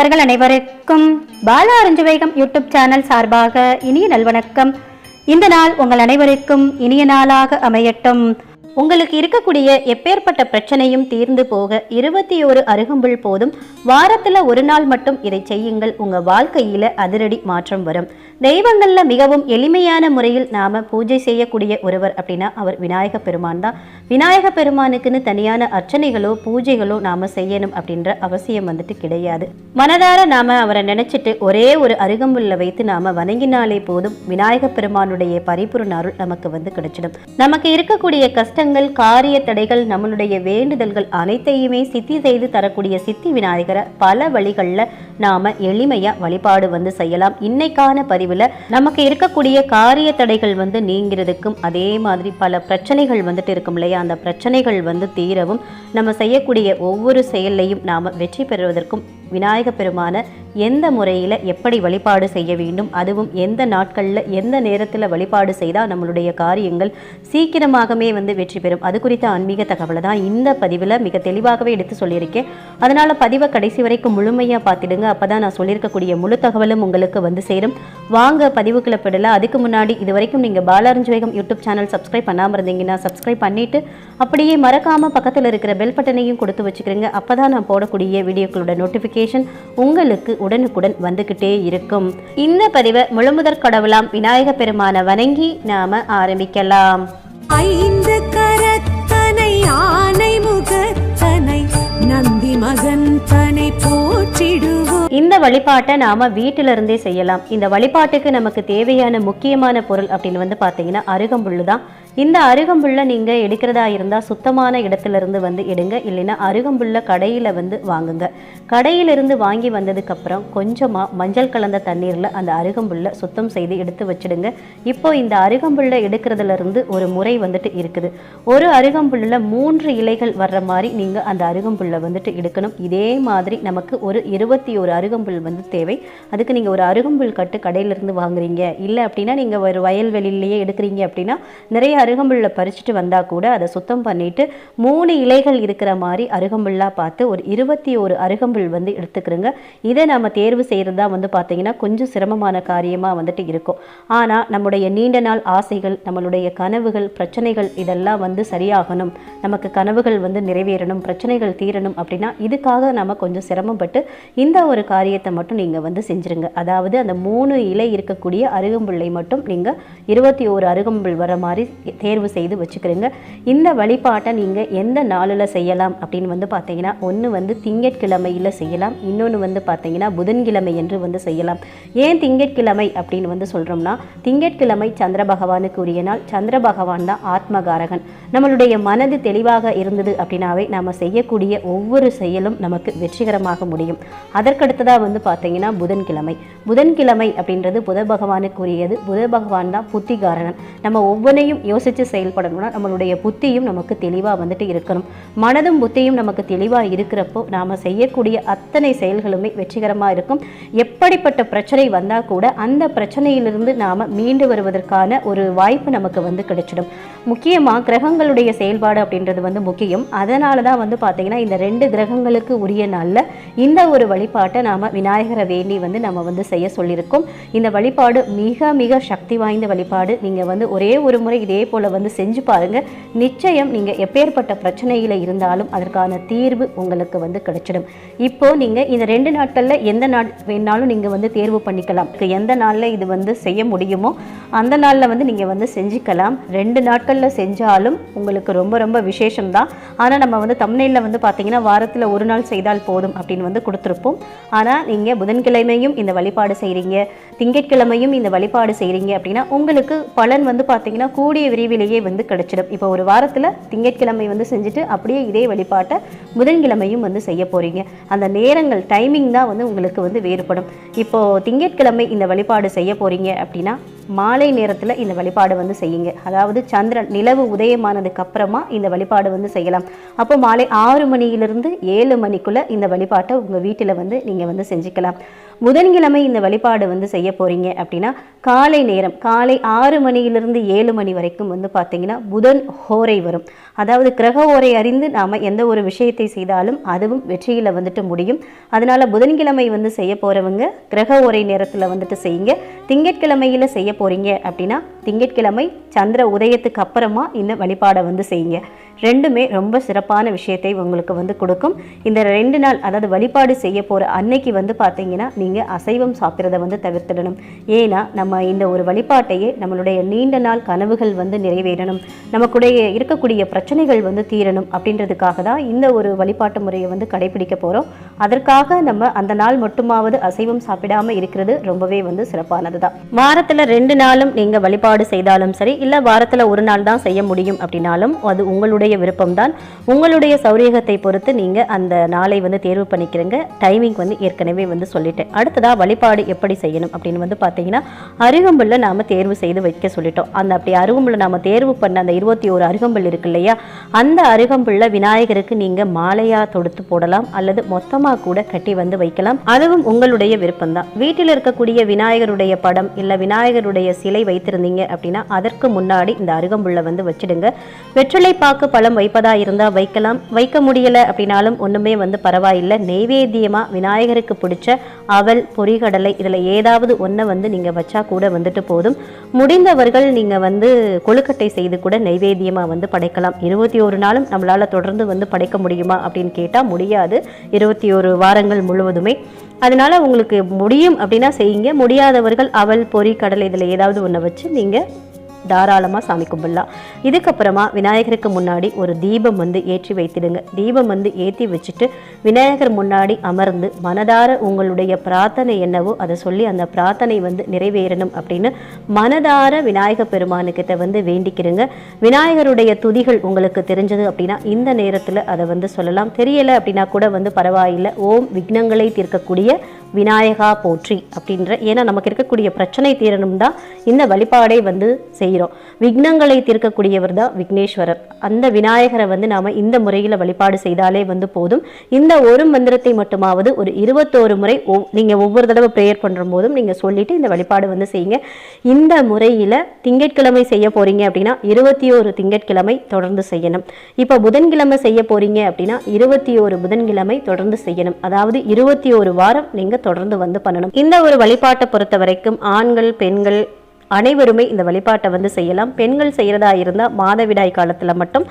நண்பர்கள் அனைவருக்கும் Bala அருஞ்சுவேகம் YouTube channel சார்பாக இனிய நல்வணக்கம். இந்த நாள் உங்கள் அனைவருக்கும் இனிய நாளாக அமையட்டும். உங்களுக்கு இருக்கக்கூடிய எப்பேற்பட்ட பிரச்சனையும் தீர்ந்து போக இருபத்தி ஒரு அருகம்புல் போதும். வாரத்தில் ஒரு நாள் மட்டும் இதை செய்யுங்கள். உங்கள் வாழ்க்கையில் அதிரடி மாற்றம் வரும். தெய்வங்களில் மிகவும் எளிமையான முறையில் நாம் பூஜை செய்யக்கூடிய ஒருவர் அப்படின்னா அவர் விநாயக பெருமான் தான். விநாயக பெருமானுக்குன்னு தனியான அர்ச்சனைகளோ பூஜைகளோ நாம செய்யணும் அப்படின்ற அவசியம் வந்துட்டு கிடையாது. மனதார நாம அவரை நினைச்சிட்டு ஒரே ஒரு அருகம்புல்ல வைத்து நாம வணங்கினாலே போதும் விநாயக பெருமானுடைய பரிபூர்ண அருள் நமக்கு வந்து கிடைச்சிடும். நமக்கு இருக்கக்கூடிய கஷ்டங்கள் காரிய தடைகள் நம்மளுடைய வேண்டுதல்கள் அனைத்தையுமே சித்தி செய்து தரக்கூடிய சித்தி விநாயகரை பல வழிகளில் நாம எளிமையா வழிபாடு வந்து செய்யலாம். இன்னைக்கான பதிவுல நமக்கு இருக்கக்கூடிய காரிய தடைகள் வந்து நீங்கிறதுக்கும் அதே மாதிரி பல பிரச்சனைகள் வந்துட்டு இருக்கும் இல்லையா? அந்த பிரச்சனைகள் வந்து தீரவும் நம்ம செய்யக்கூடிய ஒவ்வொரு செயல்லையும் நாம வெற்றி பெறுவதற்கும் விநாயக பெருமான எந்த முறையில் எப்படி வழிபாடு செய்ய வேண்டும் அதுவும் எந்த நாட்களில் எந்த நேரத்தில் வழிபாடு செய்தால் நம்மளுடைய காரியங்கள் சீக்கிரமாகவே வந்து வெற்றி பெறும். அது குறித்த ஆன்மீக தகவலை தான் இந்த பதிவில் மிக தெளிவாகவே எடுத்து சொல்லியிருக்கேன். அதனால் பதிவை கடைசி வரைக்கும் முழுமையாக பார்த்துடுங்க. அப்போ தான் நான் சொல்லியிருக்கக்கூடிய முழு தகவலும் உங்களுக்கு வந்து சேரும். வாங்க பதிவுக்குள்ள போயிடலாம். அதுக்கு முன்னாடி இது வரைக்கும் நீங்கள் பாலாரஞ்சுவேகம் யூடியூப் சேனல் சப்ஸ்கிரைப் பண்ணாமல் இருந்தீங்கன்னா சப்ஸ்கிரைப் பண்ணிவிட்டு அப்படியே மறக்காமல் பக்கத்தில் இருக்கிற பெல் பட்டனையும் கொடுத்து வச்சுக்கிறீங்க. அப்போ தான் நான் போடக்கூடிய வீடியோக்களோட நோட்டிஃபிகேஷன் உங்களுக்கு உடனுக்குடன் வந்துக்கிட்டே இருக்கும். இந்த பதிவை முழுமுதற் கடவுளாம் விநாயக பெருமானை வணங்கி நாம ஆரம்பிக்கலாம். ஐந்து கரத்தனை ஆனை முகத்தனை நந்தி மகன் தனை போற்றிடுவோம். இந்த வழிபாட்டை நாம வீட்டில இருந்தே செய்யலாம். இந்த வழிபாட்டுக்கு நமக்கு தேவையான முக்கியமான பொருள் அப்படின்னு வந்து பார்த்தீங்கன்னா அருகம்புல்லு தான் இந்த அருகம்புல்லை நீங்கள் எடுக்கிறதா இருந்தால் சுத்தமான இடத்துல இருந்து வந்து எடுங்க. இல்லைன்னா அருகம்புல்ல கடையில் வந்து வாங்குங்க. கடையிலிருந்து வாங்கி வந்ததுக்கப்புறம் கொஞ்சமாக மஞ்சள் கலந்த தண்ணீரில் அந்த அருகம்புல்லை சுத்தம் செய்து எடுத்து வச்சிடுங்க. இப்போ இந்த அருகம்புல்லை எடுக்கிறதுல இருந்து ஒரு முறை வந்துட்டு இருக்குது. ஒரு அருகம்புல்லுல மூன்று இலைகள் வர்ற மாதிரி நீங்கள் அந்த அருகம்புல்லை வந்துட்டு எடுக்கணும். இதே மாதிரி நமக்கு ஒரு இருபத்தி ஒரு அருகம்புல் வந்து தேவை. அதுக்கு நீங்கள் ஒரு அருகம்புல் கட்டு கடையிலிருந்து வாங்குறீங்க. இல்லை அப்படின்னா நீங்கள் ஒரு வயல்வெளியிலேயே எடுக்கிறீங்க அப்படின்னா நிறைய அருகம்புல்லை பறிச்சுட்டு வந்தால் கூட அதை சுத்தம் பண்ணிட்டு மூணு இலைகள் இருக்கிற மாதிரி அருகம்புல்லா பார்த்து ஒரு இருபத்தி ஒரு அருகம்புல் வந்து எடுத்துக்கிறோங்க. இதை நாம தேர்வு செய்கிறதா வந்து பார்த்தீங்கன்னா கொஞ்சம் சிரமமான காரியமா வந்துட்டு இருக்கும். ஆனா நம்முடைய நீண்ட நாள் ஆசைகள் நம்மளுடைய கனவுகள் பிரச்சனைகள் இதெல்லாம் வந்து சரியாகணும். நமக்கு கனவுகள் வந்து நிறைவேறணும் பிரச்சனைகள் தீரணும் அப்படின்னா இதுக்காக நம்ம கொஞ்சம் சிரமப்பட்டு இந்த ஒரு காரியத்தை மட்டும் நீங்க வந்து செஞ்சுருங்க. அதாவது அந்த மூணு இலை இருக்கக்கூடிய அருகம்புல்லை மட்டும் நீங்க இருபத்தி ஒரு அருகம்புல் வர மாதிரி தேர்வு செய்து வச்சுக்கிறீங்க. இந்த வழிபாட்டை நீங்கள் எந்த நாளில் செய்யலாம் அப்படின்னு வந்து பார்த்தீங்கன்னா ஒன்று வந்து திங்கட்கிழமையில் செய்யலாம். இன்னொன்று வந்து பார்த்தீங்கன்னா புதன்கிழமை என்று வந்து செய்யலாம். ஏன் திங்கட்கிழமை அப்படின்னு வந்து சொல்கிறோம்னா திங்கட்கிழமை சந்திர பகவானுக்கு உரிய நாள். சந்திர பகவான் தான் ஆத்மகாரகன். நம்மளுடைய மனது தெளிவாக இருந்தது அப்படின்னாவே நாம் செய்யக்கூடிய ஒவ்வொரு செயலும் நமக்கு வெற்றிகரமாக முடியும். அதற்கடுத்ததாக வந்து பார்த்தீங்கன்னா புதன்கிழமை. புதன்கிழமை அப்படின்றது புத பகவானுக்குரியது. புத பகவான் தான் புத்திகாரகன். நம்ம ஒவ்வொன்றையும் யோசித்து செயல்படணும்னா நம்மளுடைய புத்தியும் நமக்கு தெளிவாக வந்துட்டு இருக்கணும். மனதும் புத்தியும் நமக்கு தெளிவாக இருக்கிறப்போ நாம் செய்யக்கூடிய அத்தனை செயல்களுமே வெற்றிகரமாக இருக்கும். எப்படிப்பட்ட பிரச்சனை வந்தால் கூட அந்த பிரச்சனையிலிருந்து நாம் மீண்டு வருவதற்கான ஒரு வாய்ப்பு நமக்கு வந்து கிடைச்சிடும். முக்கியமாக கிரகங்களுடைய செயல்பாடு அப்படின்றது வந்து முக்கியம். அதனால தான் வந்து பார்த்தீங்கன்னா இந்த ரெண்டு கிரகங்களுக்கு உரிய நாளில் இந்த ஒரு வழிபாட்டை நாம் விநாயகரை வேண்டி வந்து நம்ம வந்து செய்ய சொல்லியிருக்கோம். இந்த வழிபாடு மிக மிக சக்தி வாய்ந்த வழிபாடு. நீங்கள் வந்து ஒரே ஒரு முறை இதே போல் வந்து செஞ்சு பாருங்கள் நிச்சயம் நீங்கள் எப்பேற்பட்ட பிரச்சனையில் இருந்தாலும் அதற்கான தீர்வு உங்களுக்கு வந்து கிடைச்சிடும். இப்போ நீங்கள் இந்த ரெண்டு நாட்களில் எந்த நாள் வேணாலும் நீங்கள் வந்து தேர்வு பண்ணிக்கலாம். எந்த நாளில் இது வந்து செய்ய முடியுமோ அந்த நாளில் வந்து நீங்கள் வந்து செஞ்சுக்கலாம். ரெண்டு நாட்களில் செஞ்சாலும் உங்களுக்கு ரொம்ப ரொம்ப விசேஷம் தான் ஆனால் நம்ம வந்து தமிழில் வந்து பார்த்திங்கன்னா வாரத்தில் ஒரு நாள் செய்தால் போதும் அப்படின்னு வந்து கொடுத்துருப்போம். ஆனால் நீங்கள் புதன்கிழமையும் இந்த வழிபாடு செய்கிறீங்க திங்கட்கிழமையும் இந்த வழிபாடு செய்கிறீங்க அப்படின்னா உங்களுக்கு பலன் வந்து பார்த்திங்கன்னா கூடிய பிரிவிலேயே வந்து கிடச்சிடும். இப்போ ஒரு வாரத்தில் திங்கட்கிழமை வந்து செஞ்சுட்டு அப்படியே இதே வழிபாட்டை புதன்கிழமையும் வந்து செய்ய போகிறீங்க அந்த நேரங்கள் டைமிங் தான் வந்து உங்களுக்கு வந்து வேறுபடும். இப்போது திங்கட்கிழமை இந்த வழிபாடு செய்ய போகிறீங்க அப்படின்னா மாலை நேரத்தில் இந்த வழிபாடு வந்து செய்யுங்க. அதாவது சந்திரன் நிலவு உதயமானதுக்கு அப்புறமா இந்த வழிபாடு வந்து செய்யலாம். அப்போ மாலை ஆறு மணியிலிருந்து ஏழு மணிக்குள்ளே இந்த வழிபாட்டை உங்கள் வீட்டில் வந்து நீங்கள் வந்து செஞ்சுக்கலாம். புதன்கிழமை இந்த வழிபாடு வந்து செய்ய போகிறீங்க அப்படின்னா காலை நேரம் காலை ஆறு மணியிலிருந்து ஏழு மணி வரைக்கும் வந்து பார்த்தீங்கன்னா புதன் ஹோரை வரும். அதாவது கிரக ஓரை அறிந்து நாம் எந்த ஒரு விஷயத்தை செய்தாலும் அதுவும் வெற்றியில் வந்துட்டு முடியும். அதனால் புதன்கிழமை வந்து செய்ய போகிறவங்க கிரக ஓரை நேரத்தில் வந்துட்டு செய்யுங்க. திங்கட்கிழமையில் செய்ய போகிறீங்க அப்படின்னா திங்கட்கிழமை சந்திர உதயத்துக்கு அப்புறமா இந்த வழிபாடை வந்து செய்யுங்க. ரெண்டுமே ரொம்ப சிறப்பான விஷயத்தை உங்களுக்கு வந்து கொடுக்கும். இந்த ரெண்டு நாள் அதாவது வழிபாடு செய்ய போகிற அன்னைக்கு வந்து பார்த்தீங்கன்னா நீங்கள் அசைவம் சாப்பிட்றத வந்து தவிர்த்திடணும். ஏன்னா நம்ம இந்த ஒரு வழிபாட்டையே நம்மளுடைய நீண்ட நாள் கனவுகள் வந்து நிறைவேறணும். நமக்குடைய இருக்கக்கூடிய பிரச்சனைகள் வந்து தீரணும் அப்படின்றதுக்காக தான் இந்த ஒரு வழிபாட்டு முறையை வந்து கடைபிடிக்க போகிறோம் அதற்காக நம்ம அந்த நாள் மட்டுமாவது அசைவம் சாப்பிடாம இருக்கிறது ரொம்பவே வந்து சிறப்பானது தான். வாரத்தில் ரெண்டு நாளும் நீங்கள் வழிபாடு செய்தாலும் சரி இல்லை வாரத்தில் ஒரு நாள் தான் செய்ய முடியும் அப்படின்னாலும் அது உங்களுடைய உங்களுடைய விருப்பம்தான். உங்களுடைய சௌரியகத்தை பொறுத்து நீங்கள் அந்த நாளை வந்து தேர்வு பண்ணிக்கிறீங்க. டைமிங் வந்து ஏற்கனவே வந்து சொல்லிட்டேன். அடுத்ததாக வழிபாடு எப்படி செய்யணும் அப்படின்னு வந்து பார்த்தீங்கன்னா அருகம்புல்ல நாம் தேர்வு செய்து வைக்க சொல்லிட்டோம். அந்த அப்படி அருகம்புல்ல நாம் தேர்வு பண்ண அந்த இருபத்தி ஒரு அருகம்புல் இருக்கு இல்லையா அந்த அருகம்புல்ல விநாயகருக்கு நீங்கள் மாலையாக தொடுத்து போடலாம் அல்லது மொத்தமாக கூட கட்டி வந்து வைக்கலாம். அதுவும் உங்களுடைய விருப்பம்தான். வீட்டில் இருக்கக்கூடிய விநாயகருடைய படம் இல்லை விநாயகருடைய சிலை வைத்திருந்தீங்க அப்படின்னா அதற்கு முன்னாடி இந்த அருகம்புல்ல வந்து வச்சிடுங்க. வெற்றிலை பாக்கு பழம் வைப்பதா இருந்தால் வைக்கலாம். வைக்க முடியல அப்படின்னாலும் ஒன்றுமே வந்து பரவாயில்லை. நெய்வேத்தியமாக விநாயகருக்கு பிடிச்ச அவல் பொறிகடலை இதில் ஏதாவது ஒன்றை வந்து நீங்கள் வச்சா கூட வந்துட்டு போதும். முடிந்தவர்கள் நீங்கள் வந்து கொழுக்கட்டை செய்து கூட நெய்வேத்தியமாக வந்து படைக்கலாம். இருபத்தி ஒரு நாளும் நம்மளால் தொடர்ந்து வந்து படைக்க முடியுமா அப்படின்னு கேட்டால் முடியாது. இருபத்தி ஒரு வாரங்கள் முழுவதுமே. அதனால் உங்களுக்கு முடியும் அப்படின்னா செய்யுங்க. முடியாதவர்கள் அவல் பொரி கடலை இதில் ஏதாவது ஒன்றை வச்சு நீங்கள் தாராளமாக சாமி கும்பிடலாம். இதுக்கப்புறமா விநாயகருக்கு முன்னாடி ஒரு தீபம் வந்து ஏற்றி வைத்திடுங்க. தீபம் வந்து ஏற்றி வச்சுட்டு விநாயகர் முன்னாடி அமர்ந்து மனதார உங்களுடைய பிரார்த்தனை என்னவோ அதை சொல்லி அந்த பிரார்த்தனை வந்து நிறைவேறணும் அப்படின்னு மனதார விநாயகர் பெருமானுக்கிட்ட வந்து வேண்டிக்கிறங்க. விநாயகருடைய துதிகள் உங்களுக்கு தெரிஞ்சது அப்படின்னா இந்த நேரத்தில் அதை வந்து சொல்லலாம். தெரியலை அப்படின்னா கூட வந்து பரவாயில்லை. ஓம் விக்னங்களை தீர்க்கக்கூடிய விநாயகா போற்றி அப்படின்ற ஏன்னா நமக்கு இருக்கக்கூடிய பிரச்சனை தீரணும் தான் இந்த வழிபாடை வந்து செய் செய்கிறோம். விக்னங்களை தீர்க்கக்கூடியவர் தான் விக்னேஸ்வரர். அந்த விநாயகரை வந்து நாம் இந்த முறையில் வழிபாடு செய்தாலே வந்து போதும். இந்த ஒரு மந்திரத்தை மட்டுமாவது ஒரு இருபத்தோரு முறை ஒவ் நீங்கள் ஒவ்வொரு தடவை ப்ரேயர் பண்ணுற போதும் நீங்கள் சொல்லிட்டு இந்த வழிபாடு வந்து செய்யுங்க. இந்த முறையில் திங்கட்கிழமை செய்ய போகிறீங்க அப்படின்னா இருபத்தி ஒரு திங்கட்கிழமை தொடர்ந்து செய்யணும். இப்போ புதன்கிழமை செய்ய போகிறீங்க அப்படின்னா இருபத்தி ஒரு புதன்கிழமை தொடர்ந்து செய்யணும். அதாவது இருபத்தி ஒரு வாரம் நீங்கள் தொடர்ந்து வந்து பண்ணணும். இந்த ஒரு வழிபாட்டை பொறுத்த வரைக்கும் ஆண்கள் பெண்கள் அனைவருமே இந்த வழிபாட்டை வந்து செய்யலாம். பெண்கள் செய்கிறதா இருந்தால் மாதவிடாய் காலத்தில் மட்டும்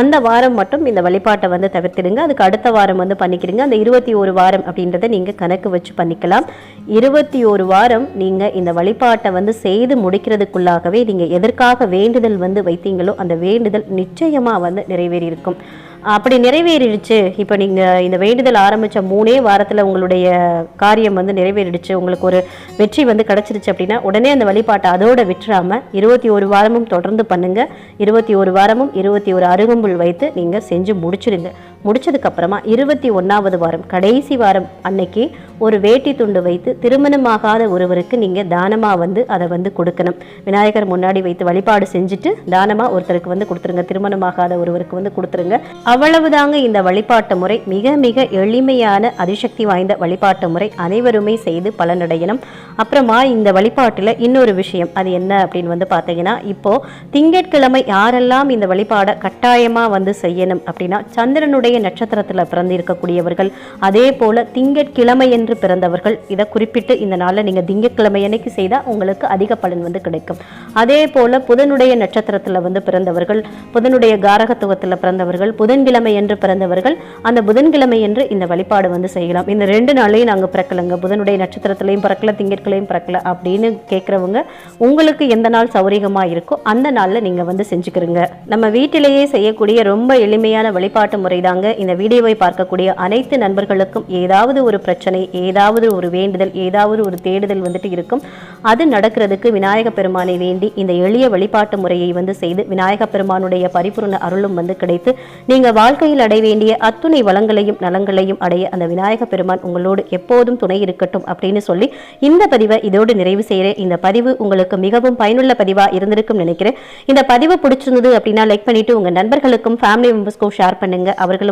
அந்த வாரம் மட்டும் இந்த வழிபாட்டை வந்து தவிர்த்திடுங்க. அதுக்கு அடுத்த வாரம் வந்து பண்ணிக்கிறீங்க அந்த இருபத்தி ஒரு வாரம் அப்படின்றத நீங்கள் கணக்கு வச்சு பண்ணிக்கலாம். இருபத்தி ஒரு வாரம் நீங்கள் இந்த வழிபாட்டை வந்து செய்து முடிக்கிறதுக்குள்ளாகவே நீங்கள் எதற்காக வேண்டுதல் வந்து வைத்தீங்களோ அந்த வேண்டுதல் நிச்சயமாக வந்து நிறைவேறியிருக்கும். அப்படி நிறைவேறிடுச்சு. இப்போ நீங்கள் இந்த வேண்டுதல் ஆரம்பித்த மூணே வாரத்தில் உங்களுடைய காரியம் வந்து நிறைவேறிடுச்சு. உங்களுக்கு ஒரு வெற்றி வந்து கிடச்சிருச்சு அப்படின்னா உடனே அந்த வழிபாட்டை அதோடு விட்டுறாமல் இருபத்தி ஒரு வாரமும் தொடர்ந்து பண்ணுங்கள் இருபத்தி ஒரு வாரமும் இருபத்தி ஒரு அருகம்புல் வைத்து நீங்கள் செஞ்சு முடிச்சிடுங்க. முடிச்சதுக்கப்புறமா இருபத்தி ஒன்றாவது வாரம் கடைசி வாரம் அன்னைக்கு ஒரு வேட்டி துண்டு வைத்து திருமணமாகாத ஒருவருக்கு நீங்கள் தானமாக வந்து அதை வந்து கொடுக்கணும். விநாயகர் முன்னாடி வைத்து வழிபாடு செஞ்சுட்டு தானமாக ஒருத்தருக்கு வந்து கொடுத்துருங்க திருமணமாகாத ஒருவருக்கு வந்து கொடுத்துருங்க. அவ்வளவுதாங்க இந்த வழிபாட்டு முறை. மிக மிக எளிமையான அதிசக்தி வாய்ந்த வழிபாட்டு முறை. அனைவருமே செய்து பலனடையணும். அப்புறமா இந்த வழிபாட்டில் இன்னொரு விஷயம். அது என்ன அப்படின்னு வந்து பார்த்தீங்கன்னா இப்போது திங்கட்கிழமை யாரெல்லாம் இந்த வழிபாடை கட்டாயமாக வந்து செய்யணும் அப்படின்னா சந்திரனுடைய நட்சத்திரத்தில் பிறந்திருக்கக்கூடியவர்கள் அதே போல திங்கட்கிழமை என்று பிறந்தவர்கள் இதை குறிப்பிட்டு இந்த நாளில் நீங்கள் திங்கட்கிழமை அன்னைக்கு செய்தால் உங்களுக்கு அதிக பலன் வந்து கிடைக்கும். அதே போல புதனுடைய நட்சத்திரத்தில் வந்து பிறந்தவர்கள் புதனுடைய காரகத்துவத்தில் பிறந்தவர்கள் புதன்கிழமை என்று பிறந்தவர்கள் அந்த புதன்கிழமை என்று இந்த வழிபாடு வந்து செய்யலாம். இந்த ரெண்டு நாளையும் நாங்கள் பிறக்கலைங்க. புதனுடைய நட்சத்திரத்திலையும் பிறக்கல திங்கட்கிழமையும் பிறக்கல அப்படின்னு கேட்குறவங்க உங்களுக்கு எந்த நாள் சௌரியமாக இருக்கோ அந்த நாளில் நீங்கள் வந்து செஞ்சுக்கிறீங்க. நம்ம வீட்டிலேயே செய்யக்கூடிய ரொம்ப எளிமையான வழிபாட்டு முறை தாங்க பாருங்க இந்த வீடியோவை பார்க்கக்கூடிய அனைத்து நண்பர்களுக்கும் ஏதாவது ஒரு பிரச்சனை ஏதாவது ஒரு வேண்டுதல் ஏதாவது ஒரு தேடுதல் வந்துட்டு இருக்கும். அது நடக்கிறதுக்கு விநாயக பெருமானை வேண்டி இந்த எளிய வழிபாட்டு முறையை வந்து செய்து விநாயக பெருமானுடைய பரிபூர்ண அருளும் வந்து கிடைத்து நீங்க வாழ்க்கையில் அடைய வேண்டிய அத்துணை வளங்களையும் நலங்களையும் அடைய அந்த விநாயக பெருமான் உங்களோடு எப்போதும் துணை இருக்கட்டும் அப்படின்னு சொல்லி இந்த பதிவை இதோடு நிறைவு செய்கிறேன் இந்த பதிவு உங்களுக்கு மிகவும் பயனுள்ள பதிவாக இருந்திருக்கும் நினைக்கிறேன். இந்த பதிவு பிடிச்சிருந்தது அப்படின்னா லைக் பண்ணிட்டு உங்க நண்பர்களுக்கும் ஃபேமிலி மெம்பர்ஸ்க்கும் ஷேர் பண்ணுங்க. அவர்களும்